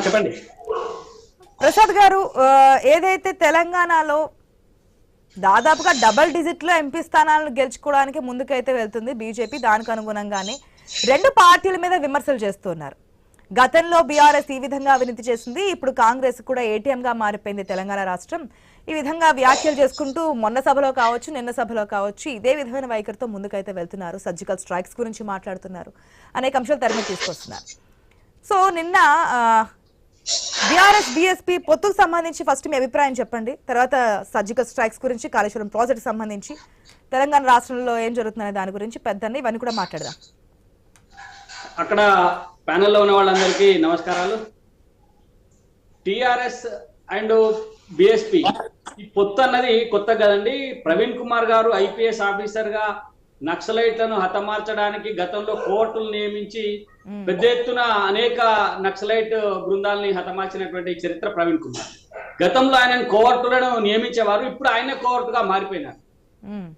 చెప్పండి. ప్రసాద్ గారు ఏదైతే తెలంగాణలో దాదాపుగా డబల్ డిజిట్లో ఎంపీ స్థానాలను గెలుచుకోవడానికి ముందుకైతే వెళ్తుంది బీజేపీ దానికి అనుగుణంగానే రెండు పార్టీల మీద విమర్శలు చేస్తున్నారు. గతంలో బీఆర్ఎస్ ఈ విధంగా అవినీతి చేసింది ఇప్పుడు కాంగ్రెస్ కూడా ఏటీఎం గా మారిపోయింది తెలంగాణ రాష్ట్రం. ఈ విధంగా వ్యాఖ్యలు చేసుకుంటూ మొన్న సభలో కావచ్చు నిన్న సభలో కావచ్చు ఇదే విధమైన వైఖరితో ముందుకైతే వెళ్తున్నారు సర్జికల్ స్ట్రైక్స్ గురించి మాట్లాడుతున్నారు అనేక అంశాలు తెరమీద తీసుకొస్తున్నారు. సో నిన్న బీఆర్ఎస్ బీఎస్పీ పొత్తుకు సంబంధించి ఫస్ట్ మీ అభిప్రాయం చెప్పండి. తర్వాత సర్జికల్ స్ట్రైక్స్ గురించి కాళేశ్వరం ప్రాజెక్ట్ సంబంధించి తెలంగాణ రాష్ట్రంలో ఏం జరుగుతుందనే దాని గురించి పెద్దని ఇవన్నీ కూడా మాట్లాడదాం. అక్కడ ప్యానెల్లో ఉన్న వాళ్ళందరికీ నమస్కారాలు. టిఆర్ఎస్ అండ్ బిఎస్పి ఈ పొత్తు అన్నది కొత్త కదండి. ప్రవీణ్ కుమార్ గారు ఐపీఎస్ ఆఫీసర్గా నక్సలైట్లను హతమార్చడానికి గతంలో కోర్టులు నియమించి పెద్ద ఎత్తున అనేక నక్సలైట్ బృందాలని హతమార్చినటువంటి చరిత్ర ప్రవీణ్ కుమార్. గతంలో ఆయన కోర్టులను నియమించేవారు ఇప్పుడు ఆయన కోర్టుగా మారిపోయినారు.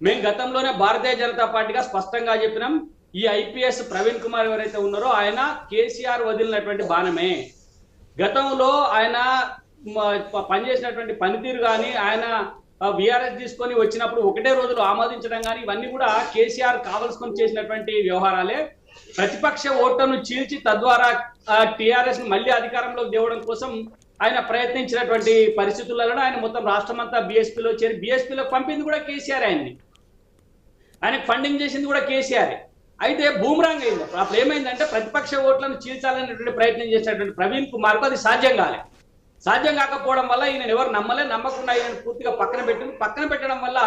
మేము. గతంలోనే భారతీయ జనతా పార్టీగా స్పష్టంగా చెప్పినాం ఈ ఐపీఎస్ ప్రవీణ్ కుమార్ ఎవరైతే ఉన్నారో ఆయన కేసీఆర్ వదిలినటువంటి బాణమే. గతంలో ఆయన పనిచేసినటువంటి పనితీరు కానీ ఆయన విఆర్ఎస్ తీసుకొని వచ్చినప్పుడు ఒకటే రోజులు ఆమోదించడం కానీ ఇవన్నీ కూడా కేసీఆర్ కావలసుకొని చేసినటువంటి వ్యవహారాలే. ప్రతిపక్ష ఓట్లను చీల్చి తద్వారా టిఆర్ఎస్ని మళ్ళీ అధికారంలోకి తేవడం కోసం ఆయన ప్రయత్నించినటువంటి పరిస్థితులలో ఆయన మొత్తం రాష్ట్రం అంతా బీఎస్పీలో చేరి బీఎస్పీలో పంపింది కూడా కేసీఆర్ ఆయన్ని. ఆయనకు ఫండింగ్ చేసింది కూడా కేసీఆర్. అయితే బూమరాంగ్ అయింది. అప్పుడు అప్పుడు ఏమైందంటే ప్రతిపక్ష ఓట్లను చీల్చాలనేటువంటి ప్రయత్నం చేసినటువంటి ప్రవీణ్ కుమార్కు అది సాధ్యం కాలే. సాధ్యం కాకపోవడం వల్ల ఈయన ఎవరు నమ్మలే నమ్మకుండా ఈయన పూర్తిగా పక్కన పెట్టింది. పక్కన పెట్టడం వల్ల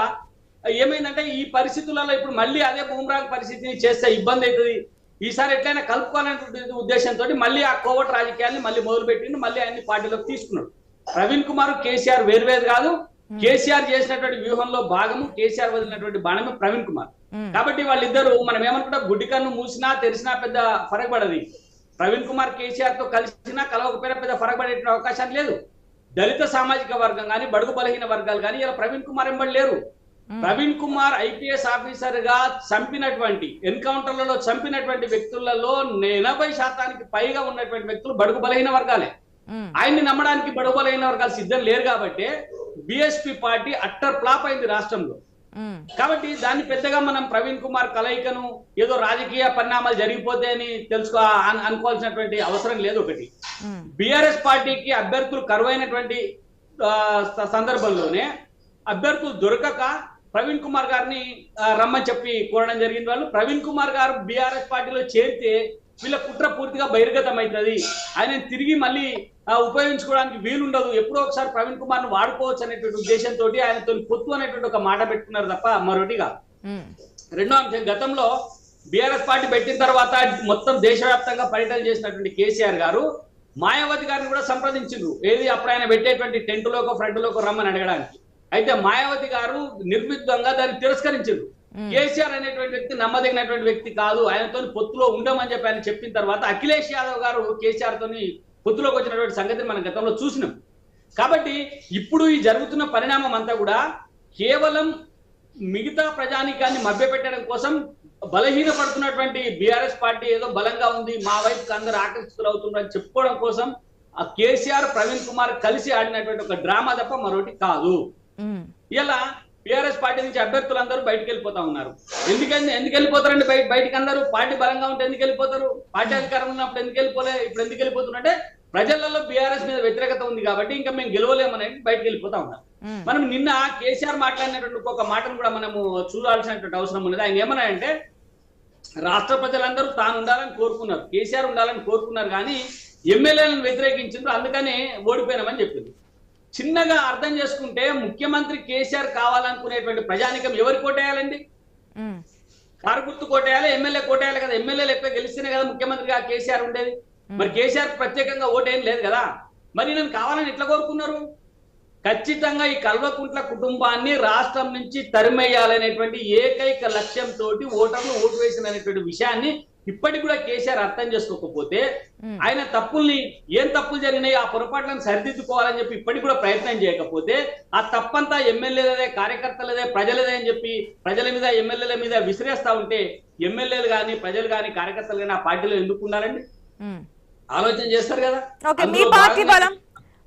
ఏమైందంటే ఈ పరిస్థితులలో ఇప్పుడు మళ్ళీ అదే బూమరాంగ్ పరిస్థితిని చేస్తే ఇబ్బంది అవుతుంది. ఈసారి ఎట్లయినా కలుపుకోవాలనేటువంటి ఉద్దేశంతో మళ్ళీ ఆ కోవట్ రాజకీయాన్ని మళ్ళీ మొదలు పెట్టిండు మళ్ళీ ఆయన్ని పార్టీలోకి తీసుకున్నాడు. ప్రవీణ్ కుమార్ కేసీఆర్ వేరువేరు కాదు. కేసీఆర్ చేసినటువంటి వ్యూహంలో భాగము కేసీఆర్ వదిలినటువంటి బాణమే ప్రవీణ్ కుమార్. కాబట్టి వాళ్ళిద్దరు మనం ఏమనుకుంటాం గుడ్డి కన్ను మూసినా తెరిచినా పెద్ద ఫరక్ పడది ప్రవీణ్ కుమార్ కేసీఆర్తో కలిసినా కలవకపోయినా పెద్ద ఫరక్ పడే అవకాశం లేదు. దళిత సామాజిక వర్గం కానీ బడుగు బలహీన వర్గాలు కానీ ఇలా ప్రవీణ్ కుమార్ ఎంబడి లేరు. ప్రవీణ్ కుమార్ ఐపీఎస్ ఆఫీసర్గా చంపినటువంటి ఎన్కౌంటర్లలో చంపినటువంటి వ్యక్తులలో ఎనభై శాతానికి పైగా ఉన్నటువంటి వ్యక్తులు బడుగు బలహీన వర్గాలే. ఆయన్ని నమ్మడానికి బడుగు బలహీన వర్గాలు సిద్ధం లేరు కాబట్టి బిఎస్పి పార్టీ అట్టర్ ఫ్లాప్ అయింది రాష్ట్రంలో. కాబట్టి దాన్ని పెద్దగా మనం ప్రవీణ్ కుమార్ కలయికను ఏదో రాజకీయ పరిణామాలు జరిగిపోతే అని తెలుసుకో అన్- అనుకోవాల్సినటువంటి అవసరం లేదు ఒకటి. ఉమ్, బిఆర్ఎస్ పార్టీకి అభ్యర్థులు కరువైనటువంటి సందర్భంలోనే అభ్యర్థులు దొరకక ప్రవీణ్ కుమార్ గారిని రమ్మని చెప్పి కోరడం జరిగింది. వాళ్ళు ప్రవీణ్ కుమార్ గారు బిఆర్ఎస్ పార్టీలో చేరితే వీళ్ళ కుట్ర పూర్తిగా బహిర్గతం అవుతుంది ఆయన తిరిగి మళ్ళీ ఉపయోగించుకోవడానికి వీలుండదు. ఎప్పుడో ఒకసారి ప్రవీణ్ కుమార్ను వాడుకోవచ్చు అనేటువంటి ఉద్దేశంతో ఆయనతో పొత్తు అనేటువంటి ఒక మాట పెట్టుకున్నారు తప్ప మరొకటిగా. ఉమ్, రెండో అంశం గతంలో బీఆర్ఎస్ పార్టీ పెట్టిన తర్వాత మొత్తం దేశవ్యాప్తంగా పర్యటన చేసినటువంటి కేసీఆర్ గారు మాయావతి గారిని కూడా సంప్రదించిండ్రు. ఏది అప్పుడు ఆయన పెట్టేటువంటి టెంట్ లోకో ఫ్రంట్ లోకో రమ్మని అడగడానికి. అయితే మాయావతి గారు నిర్మితంగా దాన్ని తిరస్కరించారు కేసీఆర్ అనేటువంటి వ్యక్తి నమ్మదగినటువంటి వ్యక్తి కాదు. ఆయనతో పొత్తులో ఉండమని చెప్పి ఆయన చెప్పిన తర్వాత అఖిలేష్ యాదవ్ గారు కేసీఆర్ తోని పొత్తులోకి వచ్చినటువంటి సంగతిని మనం గతంలో చూసినాం. కాబట్టి ఇప్పుడు ఈ జరుగుతున్న పరిణామం అంతా కూడా కేవలం మిగతా ప్రజానీకాన్ని మభ్యపెట్టడం కోసం బలహీనపడుతున్నటువంటి బీఆర్ఎస్ పార్టీ ఏదో బలంగా ఉంది మా వైపుకి అందరూ ఆకర్షితులు అవుతున్నారని చెప్పుకోవడం కోసం ఆ కేసీఆర్ ప్రవీణ్ కుమార్ కలిసి ఆడినటువంటి ఒక డ్రామా తప్ప మరొకటి కాదు. ఇలా టిఆర్ఎస్ పార్టీ నుంచి అభ్యర్థులందరూ బయటకు వెళ్ళిపోతా ఉన్నారు. ఎందుకని ఎందుకు వెళ్ళిపోతారండి? బయట బయటికి అందరూ పార్టీ బలంగా ఉంటే ఎందుకు వెళ్ళిపోతారు? పార్టీ అధికారం ఉన్నప్పుడు ఎందుకు వెళ్ళిపోలే? ఇప్పుడు ఎందుకు వెళ్ళిపోతున్నారంటే ప్రజలలో బీఆర్ఎస్ మీద వ్యతిరేకత ఉంది కాబట్టి ఇంకా మేము గెలవలేమని బయటకు వెళ్ళిపోతా ఉన్నారు. ఉమ్, మనం నిన్న కేసీఆర్ మాట్లాడినటువంటి ఒక మాటను కూడా మనము చూడాల్సినటువంటి అవసరం ఉన్నది. ఆయన ఏమన్నాయంటే రాష్ట్ర ప్రజలందరూ తాను ఉండాలని కోరుకున్నారు. కేసీఆర్ ఉండాలని కోరుకున్నారు కానీ ఎమ్మెల్యేలను వ్యతిరేకించారు అందుకనే ఓడిపోయినామని చెప్పింది. చిన్నగా అర్థం చేసుకుంటే ముఖ్యమంత్రి కేసీఆర్ కావాలనుకునేటువంటి ప్రజానికం ఎవరికి కోటేయాలండి? కారు గుర్తు కోటేయాలి ఎమ్మెల్యే కోటేయాలి కదా. ఎమ్మెల్యేలు ఎక్కువ గెలిస్తేనే కదా ముఖ్యమంత్రిగా కేసీఆర్ ఉండేది. మరి కేసీఆర్ ప్రత్యేకంగా ఓటేం లేదు కదా. మరి నేను కావాలని ఎట్లా కోరుకున్నారు? ఖచ్చితంగా ఈ కల్వకుంట్ల కుటుంబాన్ని రాష్ట్రం నుంచి తరిమేయాలనేటువంటి ఏకైక లక్ష్యంతో ఓటర్లు ఓటు వేసినటువంటి విషయాన్ని ఇప్పటికి కూడా కేసీఆర్ అర్థం చేసుకోకపోతే ఆయన తప్పుల్ని ఏం తప్పులు జరిగినాయి ఆ పొరపాట్లను సరిదిద్దుకోవాలని చెప్పి ఇప్పటికి కూడా ప్రయత్నం చేయకపోతే ఆ తప్పంతా ఎమ్మెల్యేలదే కార్యకర్తలదే ప్రజలదే అని చెప్పి ప్రజల మీద ఎమ్మెల్యేల మీద విసిరేస్తా ఉంటే ఎమ్మెల్యేలు కానీ ప్రజలు కానీ కార్యకర్తలు కానీ ఆ పార్టీలో ఎందుకు ఉమ్, ఆలోచన చేస్తారు కదా.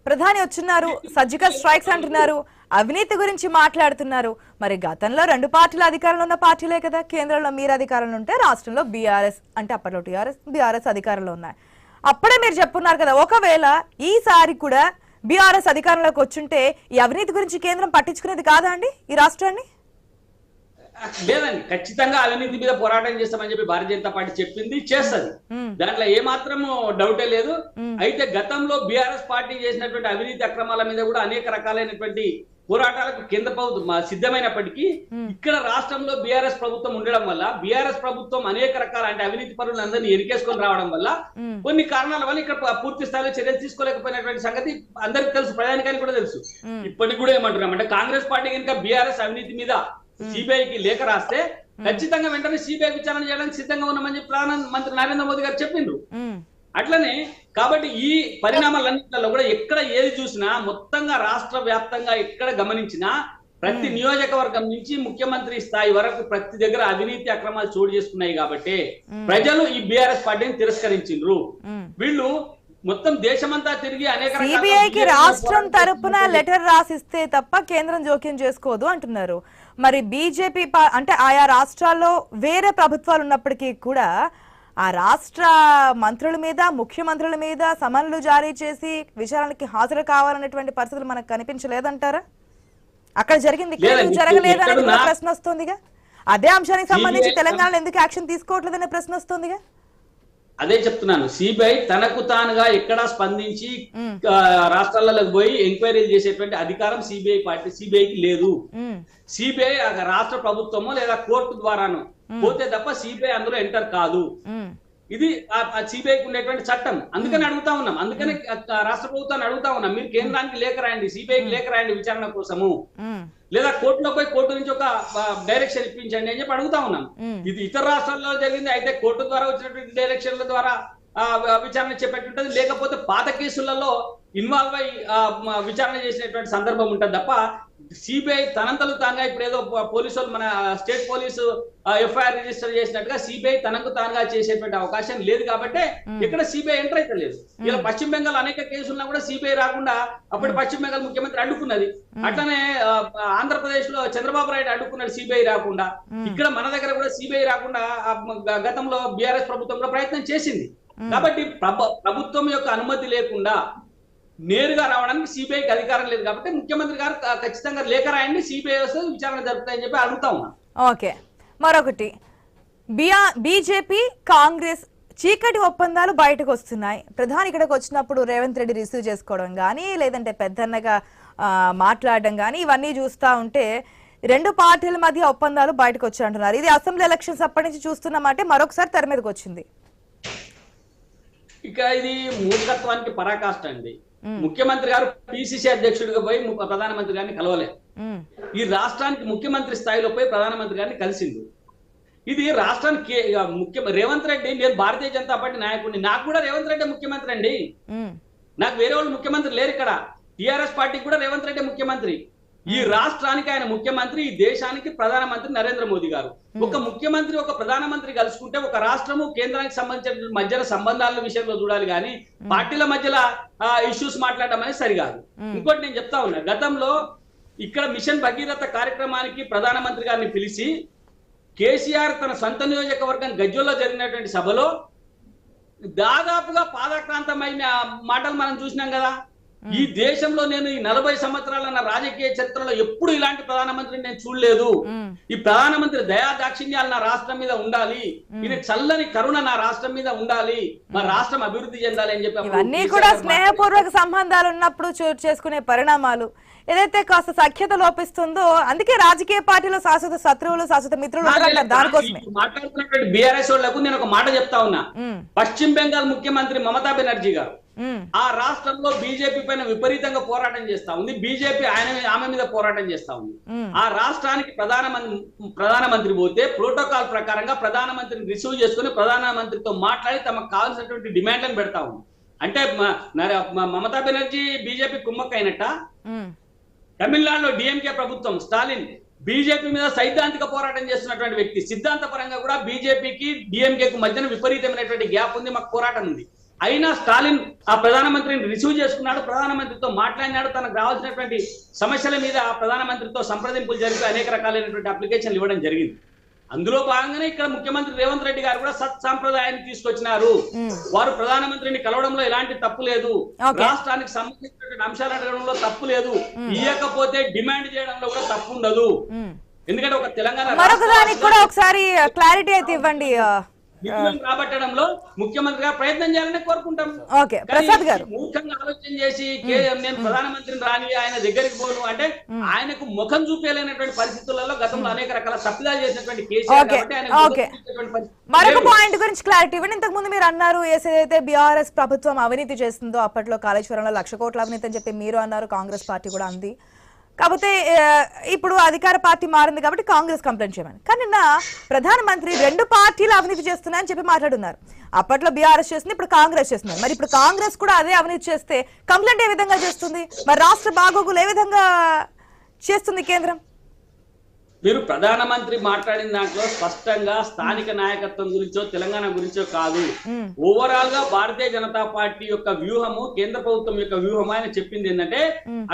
ప్రధాని వచ్చున్నారు సర్జికల్ స్ట్రైక్స్ అంటున్నారు. అవినీతి గురించి మాట్లాడుతున్నారు. మరి గతంలో రెండు పార్టీలు అధికారంలో ఉన్న పార్టీలే కదా. కేంద్రంలో మీరు అధికారంలో ఉంటే రాష్ట్రంలో బీఆర్ఎస్ అంటే అప్పట్లో టీఆర్ఎస్ బీఆర్ఎస్ అధికారంలో ఉన్నాయి. అప్పుడే మీరు చెప్పున్నారు కదా ఒకవేళ ఈసారి కూడా బీఆర్ఎస్ అధికారంలోకి వచ్చుంటే ఈ అవినీతి గురించి కేంద్రం పట్టించుకునేది కాదా అండి ఈ రాష్ట్రాన్ని? లేదండి ఖచ్చితంగా అవినీతి మీద పోరాటం చేస్తామని చెప్పి భారతీయ జనతా పార్టీ చెప్పింది చేస్తది. దాంట్లో ఏ మాత్రము డౌటే లేదు. అయితే గతంలో బీఆర్ఎస్ పార్టీ చేసినటువంటి అవినీతి అక్రమాల మీద కూడా అనేక రకాలైనటువంటి పోరాటాలకు కేంద్ర ప్రభుత్వం సిద్ధమైనప్పటికీ ఇక్కడ రాష్ట్రంలో బీఆర్ఎస్ ప్రభుత్వం ఉండడం వల్ల బీఆర్ఎస్ ప్రభుత్వం అనేక రకాల అంటే అవినీతి పరులందరినీ ఎరికేసుకొని రావడం వల్ల. కొన్ని కారణాల వల్ల ఇక్కడ పూర్తి స్థాయిలో చర్యలు తీసుకోలేకపోయినటువంటి సంగతి అందరికి తెలుసు ప్రజానికానికి కూడా తెలుసు. ఇప్పటికి కూడా ఏమంటున్నాం అంటే కాంగ్రెస్ పార్టీ కనుక బీఆర్ఎస్ అవినీతి మీద సిబిఐకి లేఖ రాస్తే ఖచ్చితంగా వెంటనే సిబిఐ విచారణ చేయడానికి సిద్ధంగా ఉన్నామని చెప్పి ప్రధానమంత్రి నరేంద్ర మోదీ గారు చెప్పిండ్రు. అట్లనే కాబట్టి ఈ పరిణామాలన్నింటిలో కూడా ఎక్కడ ఏది చూసినా మొత్తంగా రాష్ట్ర వ్యాప్తంగా ఎక్కడ గమనించినా ప్రతి నియోజకవర్గం నుంచి ముఖ్యమంత్రి స్థాయి వరకు ప్రతి దగ్గర అవినీతి అక్రమాలు చోటు చేసుకున్నాయి కాబట్టి ప్రజలు ఈ బీఆర్ఎస్ పార్టీని తిరస్కరించిండ్రు. వీళ్ళు మొత్తం దేశమంతా తిరిగి అనేక సిబిఐకి రాష్ట్రం తరపున లెటర్ రాసిస్తే తప్ప కేంద్రం జోక్యం చేసుకోదు అంటున్నారు. మరి బీజేపీ అంటే ఆయా రాష్ట్రాల్లో వేరే ప్రభుత్వాలు ఉన్నప్పటికీ కూడా ఆ రాష్ట్ర మంత్రుల మీద ముఖ్యమంత్రుల మీద సమన్లు జారీ చేసి విచారణకి హాజరు కావాలనేటువంటి పరిస్థితులు మనకు కనిపించలేదంటారా? అక్కడ జరిగింది జరగలేదు అనేది ప్రశ్న వస్తుందిగా? అదే అంశానికి సంబంధించి తెలంగాణలో ఎందుకు యాక్షన్ తీసుకోవట్లేదనే ప్రశ్న వస్తుందిగా? అదే చెప్తున్నాను. సిబిఐ తనకు తానుగా ఎక్కడా స్పందించి రాష్ట్రాలకు పోయి ఎంక్వైరీలు చేసేటువంటి అధికారం సిబిఐ పార్టీ సిబిఐకి లేదు. సిబిఐ రాష్ట్ర ప్రభుత్వమో లేదా కోర్టు ద్వారాను పోతే తప్ప సిబిఐ అందులో ఎంటర్ కాదు. ఇది సిబిఐకి ఉండేటువంటి చట్టం. అందుకని అడుగుతా ఉన్నాం. అందుకని రాష్ట్ర ప్రభుత్వాన్ని అడుగుతా ఉన్నాం. మీరు కేంద్రానికి లేఖ రాయండి సిబిఐకి లేఖ రాయండి విచారణ కోసము. లేదా కోర్టులో పోయి కోర్టు నుంచి ఒక డైరెక్షన్ ఇప్పించండి అని చెప్పి అడుగుతా ఉన్నాం ఉమ్. ఇది ఇతర రాష్ట్రాల్లో జరిగింది అయితే కోర్టు ద్వారా వచ్చినటువంటి డైరెక్షన్ల ద్వారా విచారణ చేపట్టుంటది లేకపోతే పాత కేసులలో ఇన్వాల్వ్ అయి విచారణ చేసినటువంటి సందర్భం ఉంటుంది తప్ప సిబిఐ తనంతలు తానుగా ఇప్పుడు ఏదో పో- పోలీసు వాళ్ళు మన స్టేట్ పోలీసు ఎఫ్ఐఆర్ రిజిస్టర్ చేసినట్టుగా సిబిఐ తనకు తానుగా చేసేటువంటి అవకాశం లేదు కాబట్టి ఇక్కడ సిబిఐ ఎంటర్ అయితే లేదు. ఇలా పశ్చిమ బెంగాల్ అనేక కేసులున్నా కూడా సిబిఐ రాకుండా అప్పటి పశ్చిమ బెంగాల్ ముఖ్యమంత్రి అడ్డుకున్నది. అట్లనే ఆంధ్రప్రదేశ్లో చంద్రబాబు నాయుడు అడ్డుకున్నాడు సిబిఐ రాకుండా. ఇక్కడ మన దగ్గర కూడా సిబిఐ రాకుండా గతంలో బీఆర్ఎస్ ప్రభుత్వం కూడా ప్రయత్నం చేసింది. కాబట్టి ప్రభ- ప్రభుత్వం యొక్క అనుమతి లేకుండా నేరుగా రావడానికి సిబిఐకి అధికారం లేదు కాబట్టి ముఖ్యమంత్రి గారు ఖచ్చితంగా లేఖ రాయండి సిబిఐ వస్తే విచారణ జరుపుతాయని చెప్పి అడుగుతా ఉన్నా. ఓకే. మరొకటి. బిఆ బీజేపీ కాంగ్రెస్ చీకటి ఒప్పందాలు బయటకు వస్తున్నాయి. ప్రధాని ఇక్కడికి వచ్చినప్పుడు రేవంత్ రెడ్డి రిసీవ్ చేసుకోవడం కానీ లేదంటే పెద్దన్నగా మాట్లాడడం కానీ ఇవన్నీ చూస్తూ ఉంటే రెండు పార్టీల మధ్య ఒప్పందాలు బయటకు వచ్చాయి అంటున్నారు ఇది అసెంబ్లీ ఎలక్షన్స్ అప్పటి నుంచి చూస్తున్నామంటే మరొకసారి తెర మీదకి వచ్చింది. ఇక ఇది మూర్ఖత్వానికి పరాకాష్ట అండి. ముఖ్యమంత్రి గారు పిసిసి అధ్యక్షుడిగా పోయి ప్రధానమంత్రి గారిని కలవలే. ఈ రాష్ట్రానికి ముఖ్యమంత్రి స్థాయిలో పోయి ప్రధానమంత్రి గారిని కలిసిండు. ఇది రాష్ట్రానికి ముఖ్య రేవంత్ రెడ్డి నేను భారతీయ జనతా పార్టీ నాయకుడిని. నాకు కూడా రేవంత్ రెడ్డి ముఖ్యమంత్రి అండి నాకు వేరే వాళ్ళు ముఖ్యమంత్రి లేరు ఇక్కడ. టిఆర్ఎస్ పార్టీకి కూడా రేవంత్ రెడ్డి ముఖ్యమంత్రి. ఈ రాష్ట్రానికి ఆయన ముఖ్యమంత్రి ఈ దేశానికి ప్రధానమంత్రి నరేంద్ర మోదీ గారు. ఒక ముఖ్యమంత్రి ఒక ప్రధానమంత్రి కలుసుకుంటే ఒక రాష్ట్రము కేంద్రానికి సంబంధించిన మధ్యన సంబంధాల విషయంలో చూడాలి కానీ పార్టీల మధ్యలో ఇష్యూస్ మాట్లాడడం అనేది సరికాదు. ఇంకోటి నేను చెప్తా ఉన్నా గతంలో ఇక్కడ మిషన్ భగీరథ కార్యక్రమానికి ప్రధానమంత్రి గారిని పిలిచి కేసీఆర్ తన సొంత నియోజకవర్గం గజ్జల్లో జరిగినటువంటి సభలో దాదాపుగా పాదాక్రాంతమైన మాటలు మనం చూసినాం కదా. ఈ దేశంలో నేను ఈ నలభై సంవత్సరాల నా రాజకీయ చరిత్రలో ఎప్పుడు ఇలాంటి ప్రధానమంత్రిని నేను చూడలేదు. ఈ ప్రధానమంత్రి దయా దాక్షిణ్యాలు నా రాష్ట్రం మీద ఉండాలి. ఇది చల్లని కరుణ నా రాష్ట్రం మీద ఉండాలి. మా రాష్ట్రం అభివృద్ధి చెందాలి అని చెప్పి కేసీఆర్ కూడా స్నేహపూర్వక సంబంధాలు ఉన్నప్పుడు చోటు చేసుకునే పరిణామాలు. ఏదైతే కాస్త సఖ్యత లోపిస్తుందో అందుకే రాజకీయ పార్టీలో శాశ్వత శత్రువులు శాశ్వత మిత్రులు దానికోసమే. మాట్లాడుతున్నటువంటి బీఆర్ఎస్ వాళ్ళకు నేను ఒక మాట చెప్తా ఉన్నా. పశ్చిమ బెంగాల్ ముఖ్యమంత్రి మమతా బెనర్జీ గారు ఆ రాష్ట్రంలో బీజేపీ పైన విపరీతంగా పోరాటం చేస్తా ఉంది. బీజేపీ ఆయన ఆమె మీద పోరాటం చేస్తా ఉంది. ఉమ్, ఆ రాష్ట్రానికి ప్రధానమంత్రి ప్రధానమంత్రి పోతే ప్రోటోకాల్ ప్రకారంగా ప్రధానమంత్రిని రిసీవ్ చేసుకుని ప్రధానమంత్రితో మాట్లాడి తమకు కావాల్సినటువంటి డిమాండ్లను పెడతా ఉంది. అంటే మమతా బెనర్జీ బీజేపీ కుమ్మక్క అయినట్ట ఉమ్, తమిళనాడులో డిఎంకే ప్రభుత్వం స్టాలిన్ బీజేపీ మీద సైద్ధాంతిక పోరాటం చేస్తున్నటువంటి వ్యక్తి. సిద్ధాంత పరంగా కూడా బీజేపీకి డిఎంకేకు మధ్యన విపరీతమైనటువంటి గ్యాప్ ఉంది. మాకు పోరాటం ఉంది. అయినా స్టాలిన్ ఆ ప్రధానమంత్రిని రిసీవ్ చేసుకున్నాడు ప్రధానమంత్రితో మాట్లాడినాడు తనకు రావాల్సినటువంటి సమస్యల మీద ఆ ప్రధానమంత్రితో సంప్రదింపులు జరిపి అనేక రకాలైనటువంటి అప్లికేషన్లు ఇవ్వడం జరిగింది అందులో భాగంగానే ఇక్కడ ముఖ్యమంత్రి రేవంత్ రెడ్డి గారు కూడా సత్ సాంప్రదాయాన్ని తీసుకొచ్చినారు. వారు ప్రధానమంత్రిని కలవడంలో ఎలాంటి తప్పు లేదు. రాష్ట్రానికి సంబంధించినటువంటి అంశాలు అడగడంలో తప్పు లేదు ఇయ్యకపోతే డిమాండ్ చేయడంలో కూడా తప్పు ఉండదు. ఎందుకంటే ఒక తెలంగాణ కూడా ఒకసారి క్లారిటీ అయితే ఇవ్వండి రాబట్టడంలో ముఖ్యమంత్రిగా ప్రయత్నం చేయాలని కోరుకుంటాం. మూర్ఖంగా ఆలోచన చేసి నేను ప్రధానమంత్రిని రాని ఆయన దగ్గరికి పోను అంటే ఆయనకు ముఖం చూపేయలేనటువంటి పరిస్థితులలో గతంలో అనేక రకాల తప్పిదాలు చేసినటువంటి కేసీఆర్ మరొక. పాయింట్ గురించి క్లారిటీ ఇవ్వండి. ఇంతకు ముందు మీరు అన్నారు ఏదైతే బీఆర్ఎస్ ప్రభుత్వం అవినీతి చేస్తుందో అప్పట్లో కాళేశ్వరంలో లక్ష కోట్ల అవినీతి అని చెప్పి మీరు అన్నారు కాంగ్రెస్ పార్టీ కూడా అంది. కాకపోతే ఇప్పుడు అధికార పార్టీ మారింది కాబట్టి కాంగ్రెస్ కంప్లైంట్ చేయమని. కానీ నిన్న ప్రధానమంత్రి రెండు పార్టీలు అవినీతి చేస్తున్నాయని చెప్పి మాట్లాడున్నారు. అప్పట్లో బీఆర్ఎస్ చేస్తుంది ఇప్పుడు కాంగ్రెస్ చేస్తున్నారు మరి ఇప్పుడు కాంగ్రెస్ కూడా అదే అవినీతి చేస్తే కంప్లైంట్ ఏ విధంగా చేస్తుంది? మరి రాష్ట్ర బాగోగులు ఏ విధంగా చేస్తుంది కేంద్రం? మీరు ప్రధానమంత్రి మాట్లాడిన దాంట్లో స్పష్టంగా స్థానిక నాయకత్వం గురించో తెలంగాణ గురించో కాదు. ఓవరాల్గా భారతీయ జనతా పార్టీ యొక్క వ్యూహము కేంద్ర ప్రభుత్వం యొక్క వ్యూహం ఆయన చెప్పింది ఏంటంటే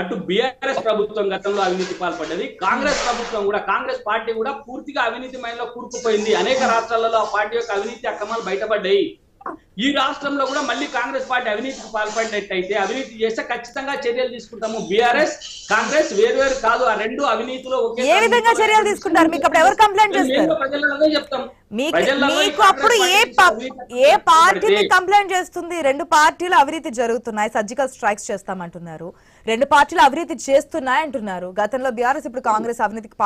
అటు బీఆర్ఎస్ ప్రభుత్వం గతంలో అవినీతి పాల్పడ్డది కాంగ్రెస్ ప్రభుత్వం కూడా కాంగ్రెస్ పార్టీ కూడా పూర్తిగా అవినీతి మైంలో కూరుకుపోయింది. అనేక రాష్ట్రాలలో ఆ పార్టీ యొక్క అవినీతి అక్రమాలు బయటపడ్డాయి. ఈ రాష్ట్రంలో కూడా మళ్ళీ కాంగ్రెస్ పార్టీ అవినీతికి పాల్పడినట్టయితే అవినీతి చేస్తే ఖచ్చితంగా చర్యలు తీసుకుంటాము. బీఆర్ఎస్ కాంగ్రెస్ వేరు కాదు. ఆ రెండు అవినీతిలో ఏ విధంగా చర్యలు తీసుకుంటారు? మీకు అప్పుడు ఎవరు కంప్లైంట్ చేస్తారు? ప్రజలలో చెప్తాం. మీకు అప్పుడు ఏ ఏ పార్టీ కంప్లైంట్ చేస్తుంది? రెండు పార్టీలు అవినీతి జరుగుతున్నాయి. సర్జికల్ స్ట్రైక్స్ చేస్తామంటున్నారు. రెండు పార్టీలు అవినీతి చేస్తున్నాయి అంటున్నారు గతంలో బీఆర్ఎస్ ఇప్పుడు కాంగ్రెస్ అవినీతికి